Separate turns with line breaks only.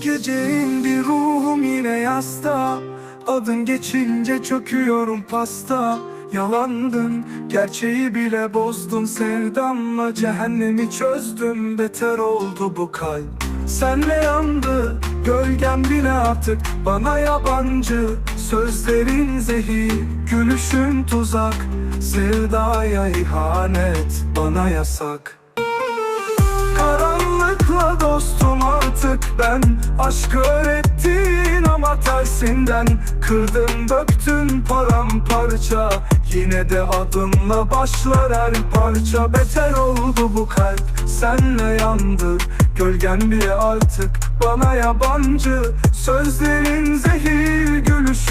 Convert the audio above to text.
Gece indi ruhum yine yasta. Adın geçince çöküyorum pasta. Yalandın, gerçeği bile bozdun Sevdamla cehennemi çözdüm. Beter oldu bu kalp. Senle yandı, gölgem bile artık. Bana yabancı, sözlerin zehir Gülüşün tuzak, sevdaya ihanet. Bana yasak. Ben Aşkı öğrettin ama tersinden Kırdın döktün paramparça. Yine de adımla başlar her parça. Beter oldu bu kalp senle yandı Gölgen bile artık bana yabancı. Sözlerin zehir gülüşün